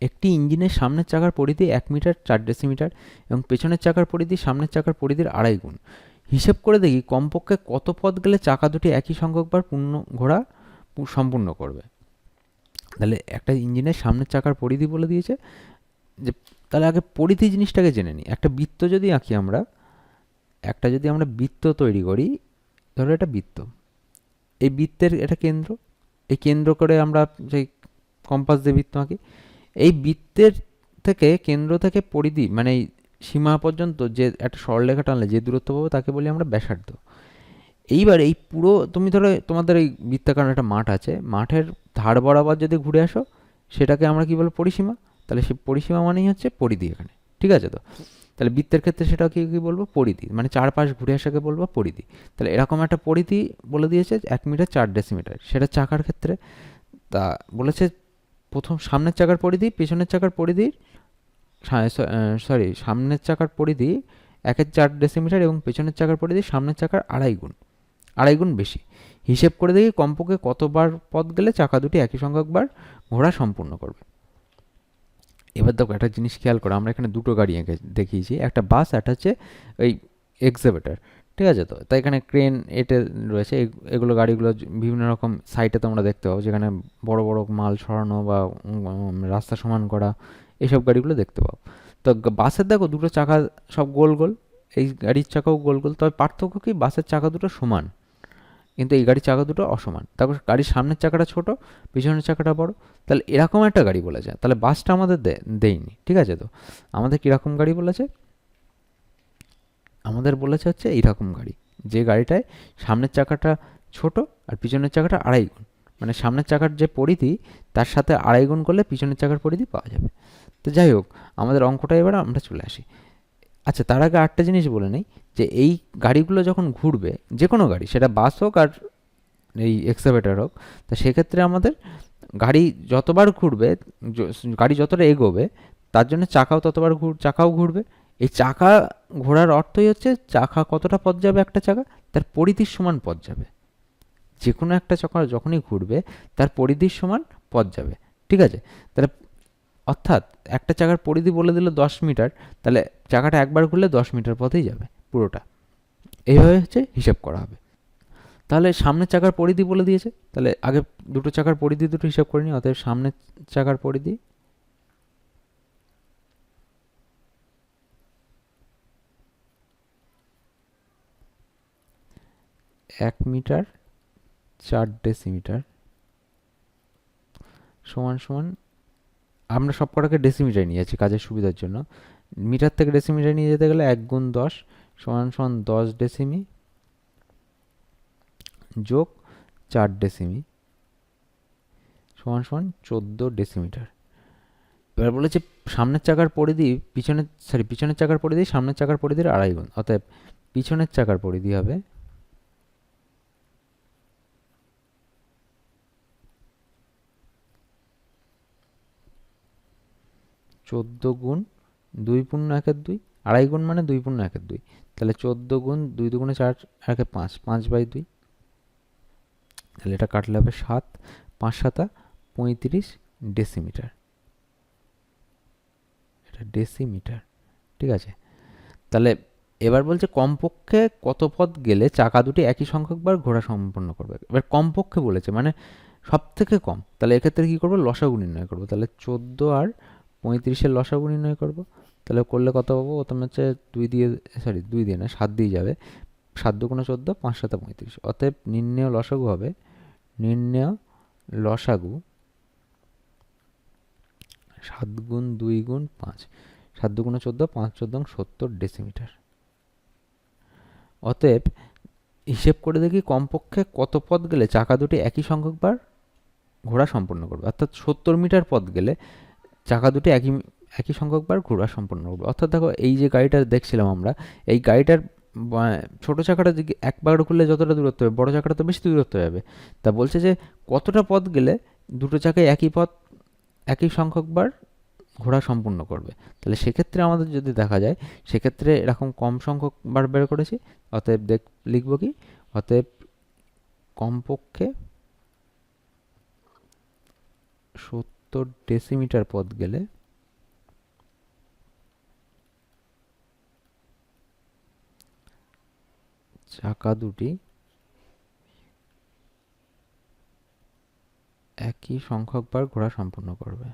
একটি ইঞ্জিনের সামনের চাকার পরিধি এক মিটার, চার ডেসিমিটার এবং পেছনের চাকার পরিধি সামনের চাকার পরিধির আড়াই গুণ। হিসেব করে দেখি কমপক্ষে কত পথ গেলে চাকা দুটি একই সংখ্যকবার পূর্ণ ঘোরা সম্পূর্ণ করবে। তাহলে একটা ইঞ্জিনের সামনের চাকার পরিধি বলে দিয়েছে যে, তাহলে আগে পরিধি জিনিসটাকে জেনে নিই। একটা বৃত্ত যদি আঁকি আমরা, একটা যদি আমরা বৃত্ত তৈরি করি, ধরো এটা বৃত্ত। এই বৃত্তের এটা কেন্দ্র? এই কেন্দ্র করে আমরা সেই কম্পাস দিয়ে বৃত্ত আঁকি। এই বৃত্তের থেকে কেন্দ্র থেকে পরিধি মানে সীমা পর্যন্ত যে একটা সরলরেখা টানলে, যে দূরত্ব পাবো তাকে বলি আমরা ব্যাসার্ধ। এইবার এই পুরো, তুমি ধরো তোমাদের এই বৃত্তাকার একটা মাঠ আছে, মাঠের ধার বরাবর যদি ঘুরে আসো, সেটাকে আমরা কি বলব পরিসীমা? তাহলে সেই পরিসীমা মানেই হচ্ছে পরিধি এখানে, ঠিক আছে তো? তাহলে বৃত্তের ক্ষেত্রে সেটা কি কি বলব? পরিধি মানে চারপাশ ঘুরে আসাকে বলব পরিধি। তাহলে এরকম একটা পরিধি বলে দিয়েছে এক মিটার চার ডেসিমিটার, সেটা চাকার ক্ষেত্রে তা বলেছে প্রথম সামনের চাকার পরিধি, পেছনের চাকার পরিধির সরি সামনের চাকার পরিধি একের চার ডেসিমিটার এবং পেছনের চাকার পরিধি সামনের চাকার আড়াই গুণ আড়াই গুণ বেশি। হিসেব করে দেখি কমপক্ষে কতবার পথ গেলে চাকা দুটি একই সংখ্যকবার ঘোরা সম্পূর্ণ করবে। এবার দেখো একটা জিনিস খেয়াল করো, আমরা এখানে দুটো গাড়ি এঁকে দেখিয়েছি, একটা বাস, একটা হচ্ছে ওই এক্সিবিটার ঠিক আছে তো? তাই এখানে ক্রেন এটে রয়েছে। এগ- এগুলো গাড়িগুলো বিভিন্ন রকম সাইটে তোমরা দেখতে পাবো। যেখানে বড় বড় মাল সরানো বা রাস্তা সমান করা এইসব গাড়িগুলো দেখতে পাবো তো বাসের দেখো, দুটো চাকা সব গোল গোল। এই গাড়ির চাকাও গোল গোল। তবে পার্থক্য কি? বাসের চাকা দুটো সমান। কিন্তু এই গাড়ির চাকা দুটো অসমান। তারপর গাড়ির সামনের চাকাটা ছোট, পিছনের চাকাটা বড়। তাহলে এরকম একটা গাড়ি বলেছে। তাহলে বাসটা আমাদের দেয়নি। ঠিক আছে তো? আমাদের কীরকম গাড়ি বলেছে? আমাদের বলেছে হচ্ছে এইরকম গাড়ি। যে গাড়িটায় সামনের চাকাটা ছোট আর পিছনের চাকাটা আড়াই গুণ। মানে সামনের চাকার যে পরিধি, তার সাথে আড়াই গুণ করলে পিছনের চাকার পরিধি পাওয়া যাবে। তো যাই হোক, আমাদের অঙ্কটা এবার আমরা চলে আসি। আচ্ছা তার আগে আরেকটা জিনিস বলে নেই যে এই গাড়িগুলো যখন ঘুরবে যে কোনো গাড়ি, সেটা বাস হোক আর এই এক্সাভেটার হোক, তা সেক্ষেত্রে আমাদের গাড়ি যতবার ঘুরবে গাড়ি যতটা এগোবে, তার জন্য চাকাও ততবার ঘুর, চাকাও ঘুরবে। এই চাকা ঘোরার অর্থই হচ্ছে চাকা কতটা পথ যাবে একটা চাকা? তার পরিধির সমান পথ যাবে। যে কোনো একটা চাকা যখনই ঘুরবে, তার পরিধির সমান পথ যাবে। ঠিক আছে? তাহলে অর্থাৎ একটা চাকার পরিধি বলে দিল দশ মিটার, তাহলে চাকাটা একবার ঘুরলে দশ মিটার পথেই যাবে পুরোটা। এইভাবে হচ্ছে হিসাব করা হবে। তাহলে সামনের চাকার পরিধি বলে দিয়েছে। তাহলে আগে দুটো চাকার পরিধি দুটো হিসাব করে নিই, অতএব সামনের চাকার পরিধি এক মিটার চার ডেসিমিটার সমান সমান আমরা সব কটাকে ডেসিমিটার নিয়ে যাচ্ছি কাজের সুবিধার জন্য। মিটার থেকে ডেসিমিটার নিয়ে যেতে গেলে এক গুণ দশ সমান সমান দশ ডেসিমি যোগ চার ডেসিমি সমান সমান চোদ্দ ডেসিমিটার এবার বলেছে সামনের চাকার পরিধি পিছনের সরি পিছনের চাকার পরিধি সামনের চাকার পরিধির আড়াই গুণ। অতএব পিছনের চাকার পরিধি হবে চোদ্দ গুণ দুই পূর্ণ একের দুই, আড়াই গুণ মানে দুই পূর্ণ একের দুই। তাহলে চোদ্দ গুণ দুই দুগুণে চার, একে পাঁচ পাঁচ বাই দুই। তাহলে এটা কাটলে হবে সাত, পাঁচ সাতা পঁয়ত্রিশ ডেসিমিটার। এটা ডেসিমিটার, ঠিক আছে? তাহলে এবার বলছে কমপক্ষে কত পথ গেলে চাকা দুটি একই সংখ্যকবার ঘোরা সম্পন্ন করবে? এবার কমপক্ষে বলেছে মানে সব থেকে কম। তাহলে এক্ষেত্রে কী করব? লসাগু নির্ণয় করব। তাহলে চোদ্দ আর পঁয়ত্রিশের লসাগু নির্ণয় করব। তাহলে করলে কত পাবো? প্রথমে হচ্ছে দুই দিয়ে সরি দুই দিয়ে না, সাত দিয়ে যাবে। সাত দুগুণে চোদ্দ, পাঁচ সাথে পঁয়ত্রিশ। অতএব নির্ণেয় লসাগু হবে, নির্ণেয় লসাগু সাত গুণ দুই গুণ পাঁচ। সাত দুগুণে চোদ্দ, পাঁচ চোদ্দ সত্তর ডেসিমিটার অতএব হিসেব করে দেখি কমপক্ষে কত পথ গেলে চাকা দুটি একই সংখ্যকবার ঘোরা সম্পূর্ণ করবে। অর্থাৎ সত্তর মিটার পথ গেলে চাকা দুটি একই একই সংখ্যকবার ঘোরা সম্পন্ন করবে অর্থাৎ দেখো, এই যে গাড়িটা দেখছিলাম আমরা, এই গাড়িটার বা- ছোট চাকাটা দিকে একবার করলে যতটা দূরত্ব হবে, বড় চাকাটা তো বেশি দূরত্ব যাবে তা বলছে যে, কতটা পথ গেলে দুটো চাকায় একই পথ, একই সংখ্যকবার ঘোরা সম্পূর্ণ করবে? তাহলে সেক্ষেত্রে আমাদের যদি দেখা যায়, সেক্ষেত্রে এরকম কম সংখ্যক বার বের করেছি, অতএব দেখ, লিখব কি? অতএব কমপক্ষে সত্তর ডেসিমিটার পথ গেলে চাকা দুটি একই সংখ্যকবার ঘোরা সম্পন্ন করবে।